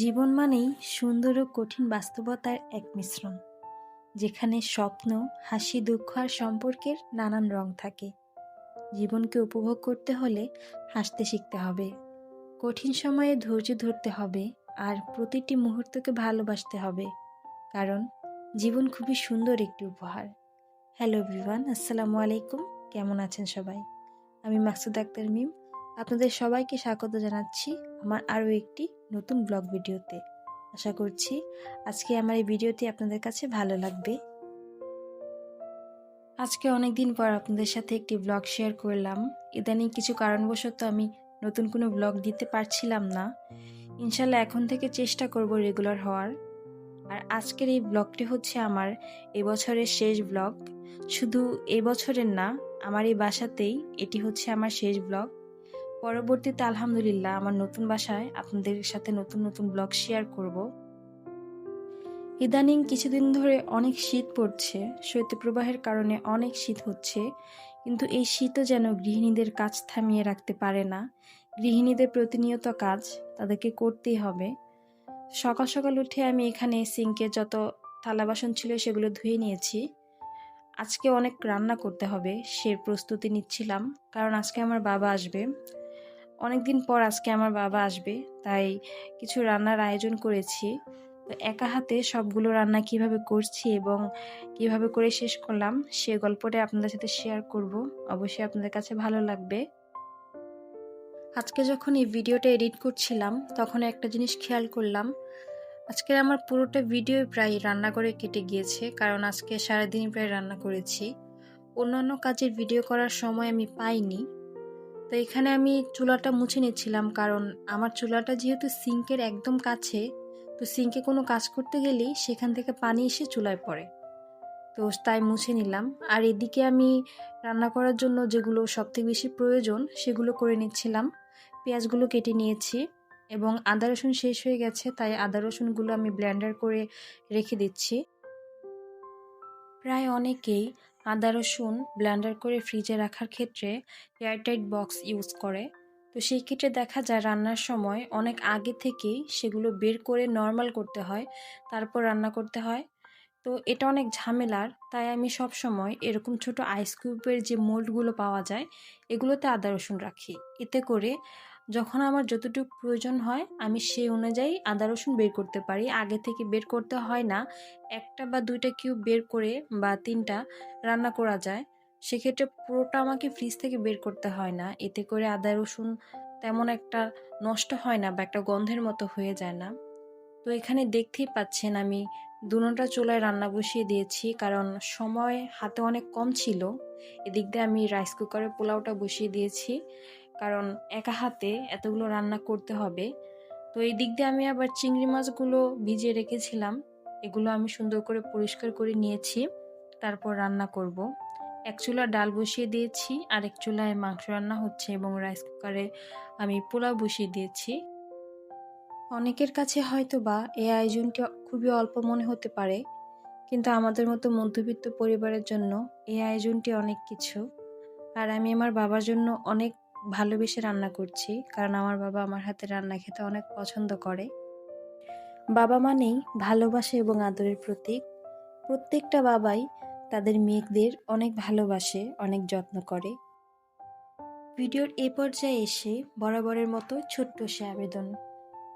জীবন মানেই সুন্দর ও কঠিন বাস্তবতার এক মিশ্রণ, যেখানে স্বপ্ন, হাসি, দুঃখ আর সম্পর্কের নানান রং থাকে। জীবনকে উপভোগ করতে হলে হাসতে শিখতে হবে, কঠিন সময়ে ধৈর্য ধরতে হবে আর প্রতিটি মুহূর্তকে ভালোবাসতে হবে, কারণ জীবন খুবই সুন্দর একটি উপহার। হ্যালো এভরিওয়ান, আসসালামু আলাইকুম, কেমন আছেন সবাই? আমি মাকসুদ আক্তার মিম, আপনাদের সবাইকে স্বাগত জানাচ্ছি আমার আরও একটি নতুন ব্লগ ভিডিওতে। আশা করছি আজকে আমার এই ভিডিওটি আপনাদের কাছে ভালো লাগবে। আজকে অনেক দিন পর আপনাদের সাথে একটি ব্লগ শেয়ার করলাম। ইদানিং কিছু কারণবশত আমি নতুন কোনো ব্লগ দিতে পারছিলাম না। ইনশাল্লাহ এখন থেকে চেষ্টা করব রেগুলার হওয়ার। আর আজকের এই ব্লগটি হচ্ছে আমার এবছরের শেষ ব্লগ। শুধু এবছরের না, আমার এই বাসাতেই এটি হচ্ছে আমার শেষ ব্লগ। পরবর্তীতে আলহামদুলিল্লাহ আমার নতুন বাসায় আপনাদের সাথে নতুন নতুন ব্লগ শেয়ার করব। ইদানিং কিছুদিন ধরে অনেক শীত পড়ছে, শৈত্যপ্রবাহের কারণে অনেক শীত হচ্ছে, কিন্তু এই শীতও যেন গৃহিণীদের কাজ থামিয়ে রাখতে পারে না। গৃহিণীদের প্রতিনিয়ত কাজ তাদেরকে করতেই হবে। সকাল সকাল উঠে আমি এখানে সিঙ্কে যত থালা বাসন ছিল সেগুলো ধুয়ে নিয়েছি। আজকে অনেক রান্না করতে হবে সে প্রস্তুতি নিচ্ছিলাম, কারণ আজকে আমার বাবা আসবে। অনেক দিন পর আজকে আমার বাবা আসবে, তাই কিছু রান্নার আয়োজন করেছি। তো একা হাতে সবগুলো রান্না কীভাবে করছি এবং কীভাবে করে শেষ করলাম, সে গল্পটা আপনাদের সাথে শেয়ার করব। অবশ্যই আপনাদের কাছে ভালো লাগবে। আজকে যখন এই ভিডিওটা এডিট করছিলাম, তখন একটা জিনিস খেয়াল করলাম। আজকে আমার পুরোটা ভিডিও প্রায় রান্না করে কেটে গিয়েছে, কারণ আজকে সারাদিনই প্রায় রান্না করেছি। অন্যান্য কাজের ভিডিও করার সময় আমি পাইনি। তো এখানে আমি চুলাটা মুছে নিচ্ছিলাম কারণ আমার চুলাটা যেহেতু সিঙ্কের একদম কাছে, তো সিঙ্কে কোনো কাজ করতে গেলেই সেখান থেকে পানি এসে চুলায় পড়ে। তো তাই মুছে নিলাম। আর এদিকে আমি রান্না করার জন্য যেগুলো সবথেকে বেশি প্রয়োজন সেগুলো করে নিচ্ছিলাম। পেঁয়াজগুলো কেটে নিয়েছি এবং আদা রসুন শেষ হয়ে গেছে, তাই আদা রসুনগুলো আমি ব্লেন্ডার করে রেখে দিচ্ছি। প্রায় অনেকেই আদা, রসুন ব্লেন্ডার করে ফ্রিজে রাখার ক্ষেত্রে এয়ারটাইট বক্স ইউজ করে। তো সেই ক্ষেত্রে দেখা যায় রান্নার সময় অনেক আগে থেকেই সেগুলো বের করে নর্মাল করতে হয়, তারপর রান্না করতে হয়। তো এটা অনেক ঝামেলার, তাই আমি সব সময় এরকম ছোট আইস কিউবের যে মোল্ডগুলো পাওয়া যায়, এগুলোতে আদা, রসুন রাখি। এতে করে যখন আমার যতটুকু প্রয়োজন হয়, আমি সেই অনুযায়ী আদা, রসুন বের করতে পারি। আগে থেকে বের করতে হয় না। একটা বা দুইটা কিউব বের করে বা তিনটা রান্না করা যায়। সেক্ষেত্রে পুরোটা আমাকে ফ্রিজ থেকে বের করতে হয় না। এতে করে আদা, রসুন তেমন একটা নষ্ট হয় না বা একটা গন্ধের মতো হয়ে যায় না। তো এখানে দেখতেই পাচ্ছেন আমি দুনোটা চুলায় রান্না বসিয়ে দিয়েছি, কারণ সময় হাতে অনেক কম ছিল। এদিক দিয়ে আমি রাইস কুকারে পোলাওটা বসিয়ে দিয়েছি। কারণ একা হাতে এতগুলো রান্না করতে হবে। তো এই দিক দিয়ে আমি আবার চিংড়ি মাছগুলো ভিজিয়ে রেখেছিলাম। এগুলো আমি সুন্দর করে পরিষ্কার করে নিয়েছি। তারপর রান্না করব। এক চুলা ডাল বসিয়ে দিয়েছি, আর এক চুলায় মাংস রান্না হচ্ছে এবং রাইস কুকারে আমি পোলাও বসিয়ে দিয়েছি। অনেকের কাছে হয়তো বা এই আয়োজনটি খুবই অল্প মনে হতে পারে, কিন্তু আমাদের মতো মধ্যবিত্ত পরিবারের জন্য এই আয়োজনটি অনেক কিছু। আর আমি আমার বাবার জন্য অনেক ভালোবেসে রান্না করছি, কারণ আমার বাবা আমার হাতে রান্না খেতে অনেক পছন্দ করে। বাবা মানেই ভালোবাসা এবং আদরের প্রতীক। প্রত্যেকটা বাবাই তাদের মেয়েদের অনেক ভালোবাসে, অনেক যত্ন করে। ভিডিওর এ পর্যায়ে এসে বরাবরের মতো ছোট্ট সে আবেদন।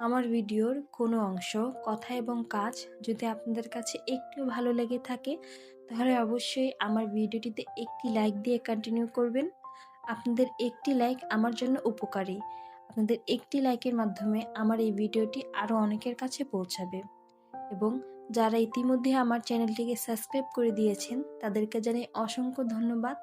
আমার ভিডিওর কোনো অংশ, কথা এবং কাজ যদি আপনাদের কাছে একটু ভালো লেগে থাকে, তাহলে অবশ্যই আমার ভিডিওটিতে একটি লাইক দিয়ে কন্টিনিউ করবেন। আপনাদের একটি লাইক আমার জন্য উপকারী। আপনাদের একটি লাইকের মাধ্যমে আমার এই ভিডিওটি আরও অনেকের কাছে পৌঁছাবে। এবং যারা ইতিমধ্যে আমার চ্যানেলটিকে সাবস্ক্রাইব করে দিয়েছেন, তাদেরকে জানাই অসংখ্য ধন্যবাদ।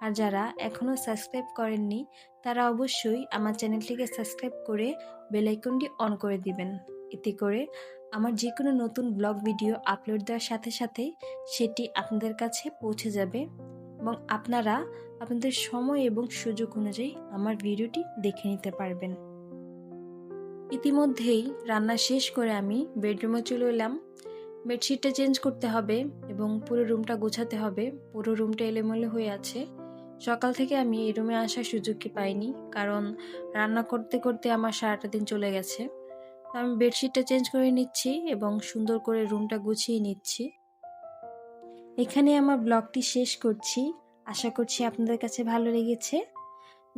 আর যারা এখনও সাবস্ক্রাইব করেননি, তারা অবশ্যই আমার চ্যানেলটিকে সাবস্ক্রাইব করে বেলাইকনটি অন করে দিবেন। এতে করে আমার যে কোনো নতুন ব্লগ ভিডিও আপলোড দেওয়ার সাথে সাথেই সেটি আপনাদের কাছে পৌঁছে যাবে। এবং আপনারা আপনাদের সময় এবং সুযোগ অনুযায়ী আমার ভিডিওটি দেখে নিতে পারবেন। ইতিমধ্যেই রান্না শেষ করে আমি বেডরুমে চলে এলাম। বেডশিটটা চেঞ্জ করতে হবে এবং পুরো রুমটা গোছাতে হবে। পুরো রুমটা এলোমেলো হয়ে আছে। সকাল থেকে আমি এই রুমে আসার সুযোগই পাইনি কারণ রান্না করতে করতে আমার সারাটা দিন চলে গেছে। আমি বেডশিটটা চেঞ্জ করে নিচ্ছি এবং সুন্দর করে রুমটা গুছিয়ে নিচ্ছি। এখানে আমার ব্লগটি শেষ করছি। আশা করছি আপনাদের কাছে ভালো লেগেছে।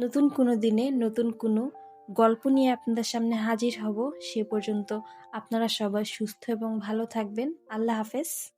নতুন কোনো দিনে নতুন কোনো গল্প নিয়ে আপনাদের সামনে হাজির হব। সে পর্যন্ত আপনারা সবাই সুস্থ এবং ভালো থাকবেন। আল্লাহ হাফেজ।